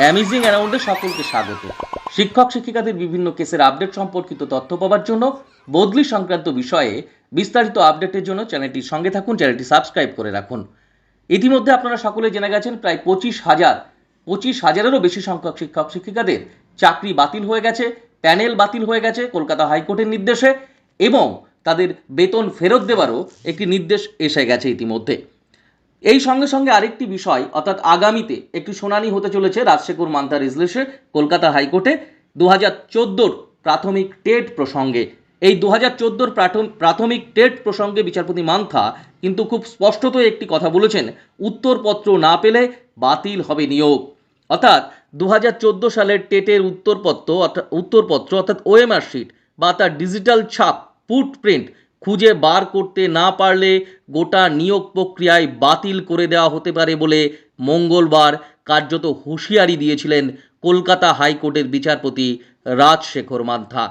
Amazing অ্যারাউন্ডে সকলকে স্বাগত। শিক্ষক শিক্ষিকাদের বিভিন্ন কেসের আপডেট সম্পর্কিত তথ্য পাওয়ার জন্য বদলি সংক্রান্ত বিষয়ে বিস্তারিত আপডেটের জন্য চ্যানেলটির সঙ্গে থাকুন, চ্যানেলটি সাবস্ক্রাইব করে রাখুন। ইতিমধ্যে আপনারা সকলে জেনে গেছেন, প্রায় পঁচিশ হাজার, পঁচিশ হাজারেরও বেশি সংখ্যক শিক্ষক শিক্ষিকাদের চাকরি বাতিল হয়ে গেছে, প্যানেল বাতিল হয়ে গেছে কলকাতা হাইকোর্টের নির্দেশে এবং তাদের বেতন ফেরত দেওয়ারও একটি নির্দেশ এসে গেছে ইতিমধ্যে। এই সঙ্গে সঙ্গে আরেকটি বিষয়, অর্থাৎ আগামীতে একটি শুনানি হতে চলেছে রাজশেখর মান্তা রেজলেসে কলকাতা হাইকোর্টে দু হাজার চোদ্দোর প্রাথমিক টেট প্রসঙ্গে। এই দু হাজার চোদ্দোর প্রাথমিক টেট প্রসঙ্গে বিচারপতি মান্থা কিন্তু খুব স্পষ্টত একটি কথা বলেছেন, উত্তরপত্র না পেলে বাতিল হবে নিয়োগ। অর্থাৎ দু হাজার চোদ্দ সালের টেটের উত্তরপত্র অর্থাৎ উত্তরপত্র অর্থাৎ ওএমআর শিট বা তার ডিজিটাল ছাপ, ফুটপ্রিন্ট খুঁজে বার করতে না পারলে গোটা নিয়োগ প্রক্রিয়ায় বাতিল করে দেওয়া হতে পারে বলে মঙ্গলবার কার্যত হুঁশিয়ারি দিয়েছিলেন কলকাতা হাইকোর্টের বিচারপতি রাজশেখর মান্থা।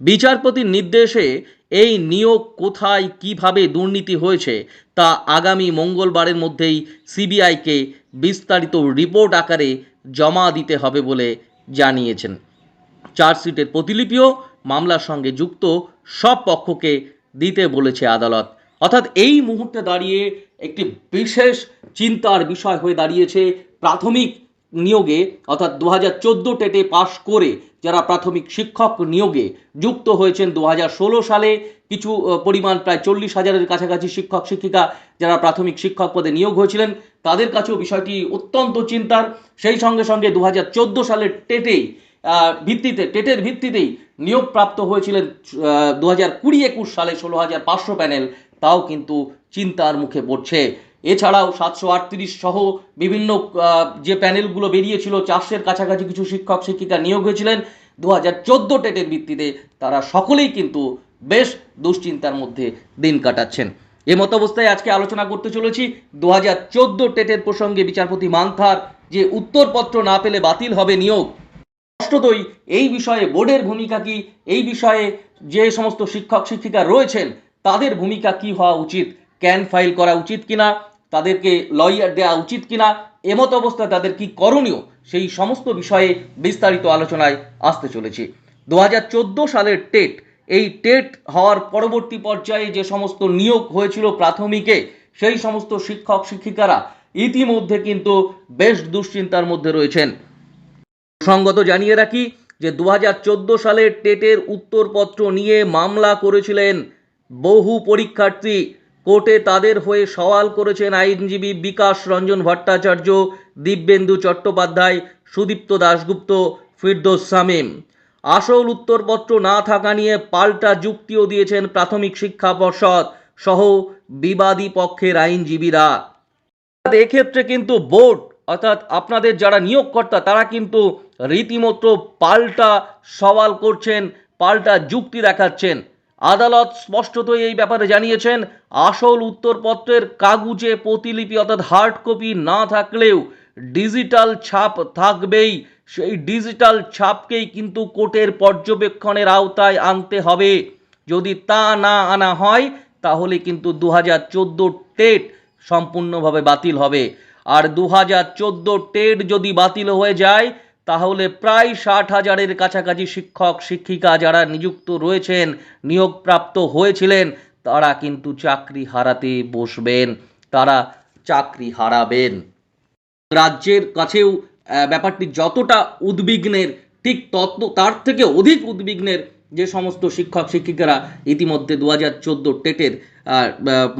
বিচারপতির নির্দেশে এই নিয়োগ কোথায় কীভাবে দুর্নীতি হয়েছে তা আগামী মঙ্গলবারের মধ্যেই সিবিআইকে বিস্তারিত রিপোর্ট আকারে জমা দিতে হবে বলে জানিয়েছেন। চার্জশিটের প্রতিলিপিও মামলার সঙ্গে যুক্ত সব পক্ষকে দিতে বলেছে আদালত। অর্থাৎ এই মুহূর্তে দাঁড়িয়ে একটি বিশেষ চিন্তার বিষয় হয়ে দাঁড়িয়েছে প্রাথমিক নিয়োগে, অর্থাৎ দু হাজার চোদ্দ টেটে পাশ করে যারা প্রাথমিক শিক্ষক নিয়োগে যুক্ত হয়েছেন দু হাজার ষোলো সালে কিছু পরিমাণ প্রায় চল্লিশ হাজারের কাছাকাছি শিক্ষক, শিক্ষিকা যারা প্রাথমিক শিক্ষক পদে নিয়োগ হয়েছিলেন, তাদের কাছেও বিষয়টি অত্যন্ত চিন্তার। সেই সঙ্গে সঙ্গে দু হাজার চোদ্দ সালের টেটেই ভিত্তিতে, টেটের ভিত্তিতেই নিয়োগপ্রাপ্ত হয়েছিলেন দু হাজার কুড়ি একুশ সালে ষোলো হাজার পাঁচশো প্যানেল। তাও কিন্তু চিন্তার মুখে পড়ছে। এছাড়াও সাতশো আটত্রিশ সহ বিভিন্ন যে প্যানেলগুলো বেরিয়েছিল, চারশের কাছাকাছি কিছু শিক্ষক, শিক্ষিকা নিয়োগ হয়েছিলেন। দু হাজার চোদ্দ টেটের ভিত্তিতে তারা সকলেই কিন্তু বেশ দুশ্চিন্তার মধ্যে দিন কাটাচ্ছেন। এ মত অবস্থায় আজকে আলোচনা করতে চলেছি দু হাজার চোদ্দ টেটের প্রসঙ্গে বিচারপতি মান্থার যে উত্তরপত্র না পেলে বাতিল হবে নিয়োগ স্পষ্টতই এই বিষয়ে বোর্ডের ভূমিকা কি? এই বিষয়ে যে সমস্ত শিক্ষক শিক্ষিকা রয়েছেন, তাদের ভূমিকা কি হওয়া উচিত? ক্যান ফাইল করা উচিত কিনা? তাদেরকে লয়ার দেওয়া উচিত কিনা? এমত অবস্থায় তাদের কি করণীয়? সেই সমস্ত বিষয়ে বিস্তারিত আলোচনায় আসতে চলেছি। দু সালের টেট, এই টেট হওয়ার পরবর্তী পর্যায়ে যে সমস্ত নিয়োগ হয়েছিল প্রাথমিকে, সেই সমস্ত শিক্ষক শিক্ষিকারা ইতিমধ্যে কিন্তু বেশ দুশ্চিন্তার মধ্যে রয়েছেন। সঙ্গত জানিয়ে রাখি যে দু হাজার চোদ্দ সালে টেটের উত্তরপত্র নিয়ে মামলা করেছিলেন বহু পরীক্ষার্থী। কোর্টে তাদের হয়ে সওয়াল করেছেন আইনজীবী বিকাশ রঞ্জন ভট্টাচার্য, দিব্যেন্দু চট্টোপাধ্যায়, সুদীপ্ত দাশগুপ্ত, ফিরদোস সামিম আসল উত্তরপত্র না থাকা নিয়ে পাল্টা যুক্তিও দিয়েছেন প্রাথমিক শিক্ষা পর্ষদ সহ বিবাদী পক্ষের আইনজীবীরা। এক্ষেত্রে কিন্তু বোর্ড, অর্থাৎ আপনাদের যারা নিয়োগকর্তা, তারা কিন্তু রীতিমতো পাল্টা সওয়াল করছেন, পাল্টা যুক্তি দেখাচ্ছেন। আদালত স্পষ্টতই এই ব্যাপারে জানিয়েছেন, আসল উত্তরপত্রের কাগুজে প্রতিলিপি অর্থাৎ হার্ড কপি না থাকলেও ডিজিটাল ছাপ থাকবেই। সেই ডিজিটাল ছাপকেই কিন্তু কোর্টের পর্যবেক্ষণের আওতায় আনতে হবে। যদি তা না আনা হয়, তাহলে কিন্তু দু হাজার চোদ্দ টেট সম্পূর্ণভাবে বাতিল হবে। আর দু হাজার চোদ্দ টেট যদি বাতিল হয়ে যায় তাহলে প্রায় ষাট হাজারের কাছাকাছি শিক্ষক, শিক্ষিকা যারা নিযুক্ত রয়েছেন, নিয়োগপ্রাপ্ত হয়েছিলেন, তারা কিন্তু চাকরি হারাতে বসবেন। তারা চাকরি হারাবেন। রাজ্যের কাছেও ব্যাপারটি যতটা উদ্বিগ্নের, ঠিক তত, তার থেকে অধিক উদ্বিগ্নের যে সমস্ত শিক্ষক, শিক্ষিকারা ইতিমধ্যে দু হাজার চোদ্দ টেটের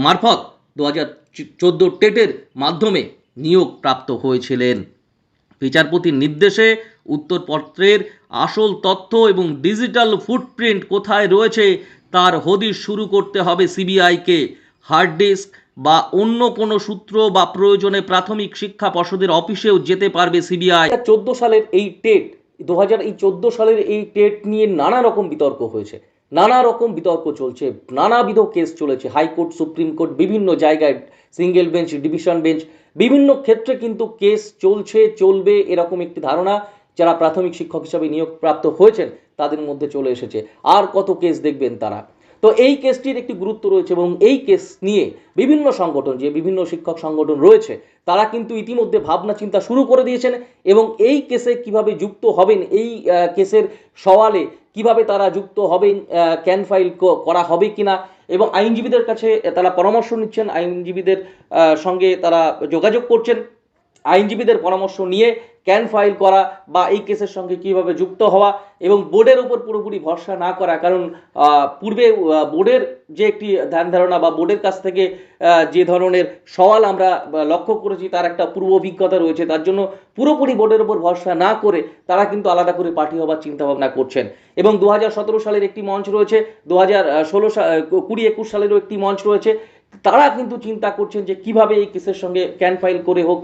মারফত দু হাজার চোদ্দ টেটের মাধ্যমে নিয়োগ প্রাপ্ত হয়েছিলেন। বিচারপতির নির্দেশে উত্তরপত্রের আসল তথ্য এবং ডিজিটাল ফুটপ্রিন্ট কোথায় রয়েছে তার হদিশ শুরু করতে হবে সিবিআইকে। হার্ড ডিস্ক বা অন্য কোনো সূত্র বা প্রয়োজনে প্রাথমিক শিক্ষা পর্ষদের অফিসেও যেতে পারবে সিবিআই। চোদ্দ সালের এই টেট, দু হাজার এই চোদ্দ সালের এই টেট নিয়ে নানা রকম বিতর্ক হয়েছে। নানা রকম বিতর্ক চলছে, নানাবিধ কেস চলেছে। হাইকোর্ট, সুপ্রিম কোর্ট বিভিন্ন জায়গায় সিঙ্গেল বেঞ্চ, ডিভিশন বেঞ্চ, বিভিন্ন ক্ষেত্রে কিন্তু কেস চলছে, চলবে এরকম একটি ধারণা যারা প্রাথমিক শিক্ষক হিসাবে নিয়োগপ্রাপ্ত হয়েছেন, তাদের মধ্যে চলে এসেছে। আর কত কেস দেখবেন তারা? তো এই কেসটির একটি গুরুত্ব রয়েছে এবং এই কেস নিয়ে বিভিন্ন সংগঠন, যে বিভিন্ন শিক্ষক সংগঠন রয়েছে, তারা কিন্তু ইতিমধ্যে ভাবনা চিন্তা শুরু করে দিয়েছেন এবং এই কেসে কীভাবে যুক্ত হবেন, এই কেসের সওয়ালে কীভাবে তারা যুক্ত হবেন ক্যান ফাইল করা হবে কিনা এবং আইনজীবীদের কাছে তারা পরামর্শ নিচ্ছেন আইনজীবীদের সঙ্গে তারা যোগাযোগ করছেন। আইনজীবীদের পরামর্শ নিয়ে ক্যান ফাইল করা বা এই কেসের সঙ্গে কীভাবে যুক্ত হওয়া এবং বোর্ডের উপর পুরোপুরি ভরসা না করা। কারণ পূর্বে বোর্ডের যে একটি ধ্যান ধারণা বা বোর্ডের কাছ থেকে যে ধরনের সওয়াল আমরা লক্ষ্য করেছি, তার একটা পূর্ব অভিজ্ঞতা রয়েছে। তার জন্য পুরোপুরি বোর্ডের উপর ভরসা না করে তারা কিন্তু আলাদা করে পার্টি হবার চিন্তা ভাবনা করছেন। এবং দু হাজার সতেরো সালের একটি মঞ্চ রয়েছে দু হাজার ষোলো কুড়ি একুশ সালেরও একটি মঞ্চ রয়েছে। তারা কিন্তু চিন্তা করছেন যে কীভাবে এই কেসের সঙ্গে ক্যান ফাইল করে হোক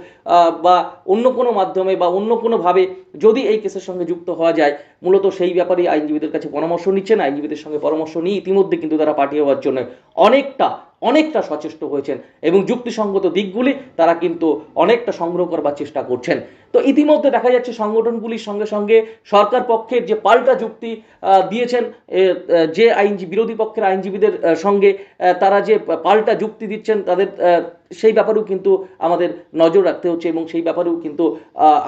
বা অন্য কোনো মাধ্যমে বা অন্য কোনোভাবে যদি এই কেসের সঙ্গে যুক্ত হওয়া যায়, মূলত সেই ব্যাপারেই আইনজীবীদের কাছে পরামর্শ নিচ্ছেন আইনজীবীদের সঙ্গে পরামর্শ নিয়ে ইতিমধ্যে কিন্তু তারা পাঠিয়ে হওয়ার জন্য অনেকটা অনেকটা সচেষ্ট হয়েছেন এবং যুক্তিসঙ্গত দিকগুলি তারা কিন্তু অনেকটা সংগ্রহ করবার চেষ্টা করছেন। তো ইতিমধ্যে দেখা যাচ্ছে সংগঠনগুলির সঙ্গে সঙ্গে সরকার পক্ষের যে পাল্টা যুক্তি দিয়েছেন যে আইনজীবী, বিরোধী পক্ষের আইনজীবীদের সঙ্গে তারা যে পাল্টা যুক্তি দিচ্ছেন তাদের সেই ব্যাপারেও কিন্তু আমাদের নজর রাখতে হচ্ছে এবং সেই ব্যাপারেও কিন্তু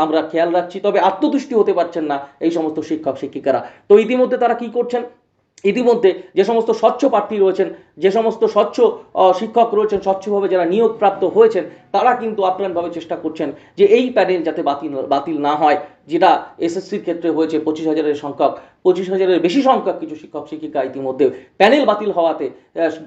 আমরা খেয়াল রাখছি। তবে আত্মতুষ্টি হতে পারছেন না এই সমস্ত শিক্ষক, শিক্ষিকারা। তো ইতিমধ্যে তারা কি করছেন? ইতিমধ্যে যে সমস্ত স্বচ্ছ প্রার্থী রয়েছেন, যে সমস্ত স্বচ্ছ শিক্ষক রয়েছেন, স্বচ্ছভাবে যারা নিয়োগপ্রাপ্ত হয়েছেন, তারা কিন্তু আপ্রাণভাবে চেষ্টা করছেন যে এই প্যানেল যাতে বাতিল বাতিল না হয়, যেটা এসএসসির ক্ষেত্রে হয়েছে পঁচিশ হাজারের সংখ্যক, পঁচিশ হাজারের বেশি সংখ্যক কিছু শিক্ষক, শিক্ষিকা ইতিমধ্যে প্যানেল বাতিল হওয়াতে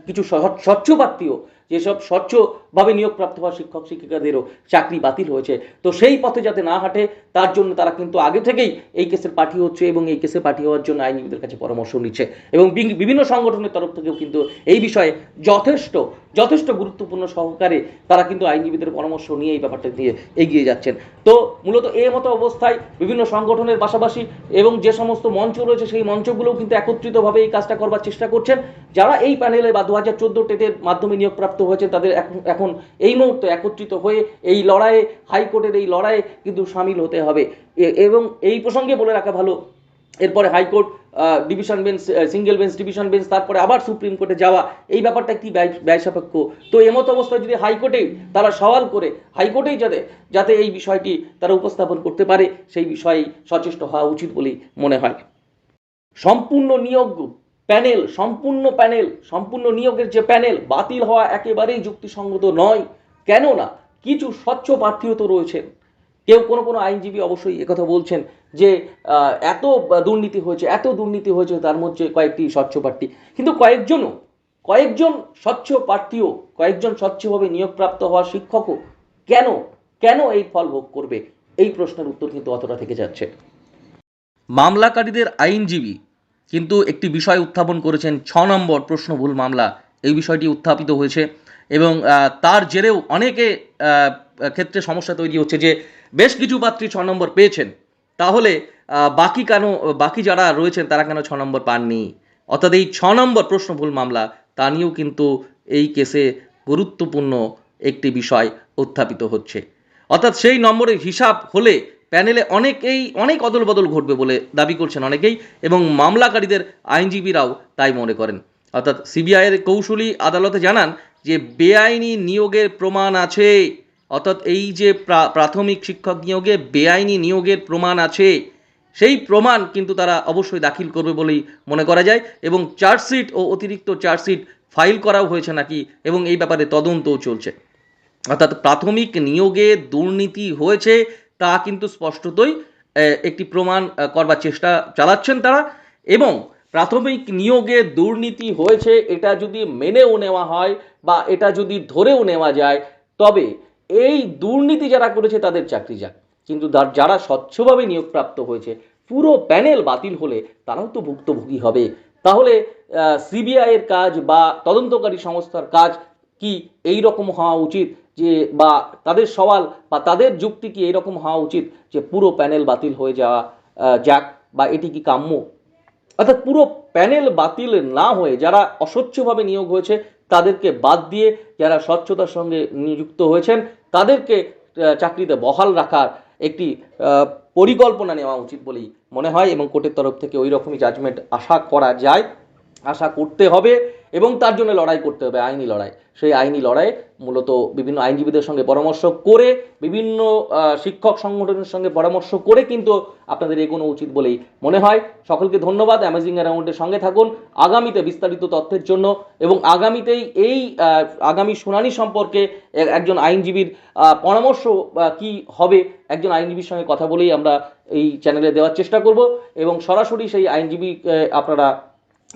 কিছু স্বচ্ছ প্রার্থীও যেসব স্বচ্ছভাবে নিয়োগপ্রাপ্ত হওয়া শিক্ষক শিক্ষিকাদেরও চাকরি বাতিল হয়েছে। তো সেই পথে যাতে না হাঁটে, তার জন্য তারা কিন্তু আগে থেকেই এই কেসের পার্টি হচ্ছে এবং এই কেসে পার্টি হওয়ার জন্য আইনজীবীদের কাছে পরামর্শ নিচ্ছে। এবং বিভিন্ন সংগঠনের তরফ থেকেও কিন্তু এই বিষয়ে যথেষ্ট যথেষ্ট গুরুত্বপূর্ণ সহকারে তারা কিন্তু আইনজীবীদের পরামর্শ নিয়ে এই ব্যাপারটা নিয়ে এগিয়ে যাচ্ছেন। তো মূলত এই মতো অবস্থায় বিভিন্ন সংগঠনের পাশাপাশি এবং যে সমস্ত মঞ্চ রয়েছে, সেই মঞ্চগুলোও কিন্তু একত্রিতভাবে এই কাজটা করবার চেষ্টা করছেন। যারা এই প্যানেলে বা দু হাজার চোদ্দ টেটের মাধ্যমে নিয়োগপ্রাপ্ত হয়েছেন, তাদের এখন- এই মুহূর্তে একত্রিত হয়ে এই লড়াইয়ে, হাইকোর্টের এই লড়াইয়ে কিন্তু সামিল হতে হবে। এবং এই প্রসঙ্গে বলে রাখা ভালো, এরপরে high court division bench single bench, division bench, তারপরে আবার সুপ্রিম কোর্টে যাওয়া, এই ব্যাপারটা একটি ব্যয় সাপেক্ষ তো এমত অবস্থায় যদি হাইকোর্টেই তারা সওয়াল করে, হাইকোর্টেই যাতে যাতে এই বিষয়টি তারা উপস্থাপন করতে পারে, সেই বিষয়ে সচেষ্ট হওয়া উচিত বলেই মনে হয়। সম্পূর্ণ নিয়োগ প্যানেল, সম্পূর্ণ প্যানেল, সম্পূর্ণ নিয়োগের যে প্যানেল বাতিল হওয়া একেবারেই যুক্তিসঙ্গত নয়। কেননা কিছু স্বচ্ছ প্রার্থীও তো রয়েছেন। কেউ কোনো কোনো আইনজীবী অবশ্যই একথা বলছেন যে এত দুর্নীতি হয়েছে, এত দুর্নীতি হয়েছে, তার মধ্যে কয়েকটি স্বচ্ছ প্রার্থী। কিন্তু কয়েকজনও, কয়েকজন স্বচ্ছ প্রার্থীও, কয়েকজন স্বচ্ছভাবে নিয়োগপ্রাপ্ত হওয়া শিক্ষকও কেন কেন এই ফল ভোগ করবে? এই প্রশ্নের উত্তর কিন্তু অতটা থেকে যাচ্ছে। মামলাকারীদের আইনজীবী কিন্তু একটি বিষয় উত্থাপন করেছেন ছ নম্বর প্রশ্ন ভুল মামলা। এই বিষয়টি উত্থাপিত হয়েছে এবং তার জেরেও অনেকে ক্ষেত্রে সমস্যা তৈরি হচ্ছে যে বেশ কিছু পাত্রী ছ নম্বর পেয়েছেন। তাহলে বাকি কেন, বাকি যারা রয়েছেন তারা কেন ছ নম্বর পাননি? অর্থাৎ এই ছ নম্বর প্রশ্ন ভুল মামলা, তা নিয়েও কিন্তু এই কেসে গুরুত্বপূর্ণ একটি বিষয় উত্থাপিত হচ্ছে। অর্থাৎ সেই নম্বরের হিসাব হলে প্যানেলে অনেকেই, অনেক অদল বদল ঘটবে বলে দাবি করছেন অনেকেই এবং মামলাকারীদের আইনজীবীরাও তাই মনে করেন। অর্থাৎ সিবিআইয়ের কৌশলী আদালতে জানান যে, বেআইনি নিয়োগের প্রমাণ আছে। অর্থাৎ এই যে প্রাথমিক শিক্ষক নিয়োগে বেআইনি নিয়োগের প্রমাণ আছে। সেই প্রমাণ কিন্তু তারা অবশ্যই দাখিল করবে বলেই মনে করা যায় এবং চার্জশিট ও অতিরিক্ত চার্জশিট ফাইল করাও হয়েছে নাকি এবং এই ব্যাপারে তদন্তও চলছে। অর্থাৎ প্রাথমিক নিয়োগে দুর্নীতি হয়েছে তা কিন্তু স্পষ্টতই একটি প্রমাণ করবার চেষ্টা চালাচ্ছেন তারা। এবং প্রাথমিক নিয়োগে দুর্নীতি হয়েছে, এটা যদি মেনেও নেওয়া হয় বা এটা যদি ধরেও নেওয়া যায়, তবে এই দুর্নীতি যারা করেছে তাদের চাকরি যাক। কিন্তু যারা স্বচ্ছভাবে নিয়োগপ্রাপ্ত হয়েছে, পুরো প্যানেল বাতিল হলে তারাও তো ভুক্তভোগী হবে। তাহলে সিবিআইয়ের কাজ বা তদন্তকারী সংস্থার কাজ কি এই রকম হওয়া উচিত? যে বা তাদের সওয়াল বা তাদের যুক্তি কি এরকম হওয়া উচিত যে পুরো প্যানেল বাতিল হয়ে যাওয়া যাক বা এটি কি কাম্য? অর্থাৎ পুরো প্যানেল বাতিল না হয়ে যারা অস্বচ্ছভাবে নিয়োগ হয়েছে, তাদেরকে বাদ দিয়ে যারা স্বচ্ছতার সঙ্গে নিযুক্ত হয়েছেন, তাদেরকে চাকরিতে বহাল রাখার একটি পরিকল্পনা নেওয়া উচিত বলেই মনে হয় এবং কোর্টের তরফ থেকে ওই রকমই জাজমেন্ট আশা করা যায়। আশা করতে হবে। এবং তার জন্য লড়াই করতে হবে, আইনি লড়াই। সেই আইনি লড়াই মূলত বিভিন্ন আইনজীবীদের সঙ্গে পরামর্শ করে, বিভিন্ন শিক্ষক সংগঠনের সঙ্গে পরামর্শ করে কিন্তু আপনাদের এগোনো উচিত বলেই মনে হয়। সকলকে ধন্যবাদ অ্যামেজিং অ্যারাউন্ডের সঙ্গে থাকুন। আগামীতে বিস্তারিত তথ্যের জন্য এবং আগামীতেই এই আগামী শুনানি সম্পর্কে একজন আইনজীবীর পরামর্শ কি হবে একজন আইনজীবীর সঙ্গে কথা বলেই আমরা এই চ্যানেলে দেওয়ার চেষ্টা করব। এবং সরাসরি সেই আইনজীবী আপনারা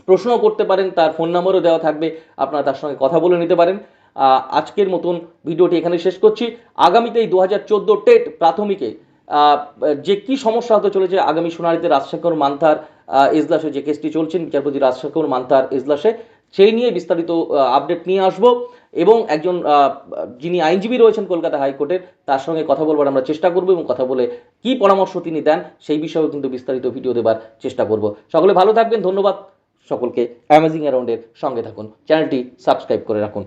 প্রশ্ন করতে পারেন, তার ফোন নাম্বারও দেওয়া থাকবে, আপনারা তার সঙ্গে কথা বলে নিতে পারেন। আজকের মতন ভিডিওটি এখানে শেষ করছি। আগামীতেই দু হাজার চোদ্দ টেট প্রাথমিকে যে কি সমস্যা হতে চলেছে, আগামী শুনানিতে রাজশেখর মান্থার এজলাসে যে কেসটি চলছেন বিচারপতি রাজশেখর মান্থার এজলাসে, সেই নিয়ে বিস্তারিত আপডেট নিয়ে আসব। এবং একজন যিনি আইনজীবী রয়েছেন কলকাতা হাইকোর্টের, তার সঙ্গে কথা বলবার আমরা চেষ্টা করব এবং কথা বলে কি পরামর্শ তিনি দেন, সেই বিষয়েও কিন্তু বিস্তারিত ভিডিও দেবার চেষ্টা করব। সকলে ভালো থাকবেন, ধন্যবাদ। সকলকে অ্যামেজিং অ্যারাউন্ডের সঙ্গে থাকুন। চ্যানেলটি সাবস্ক্রাইব করে রাখুন।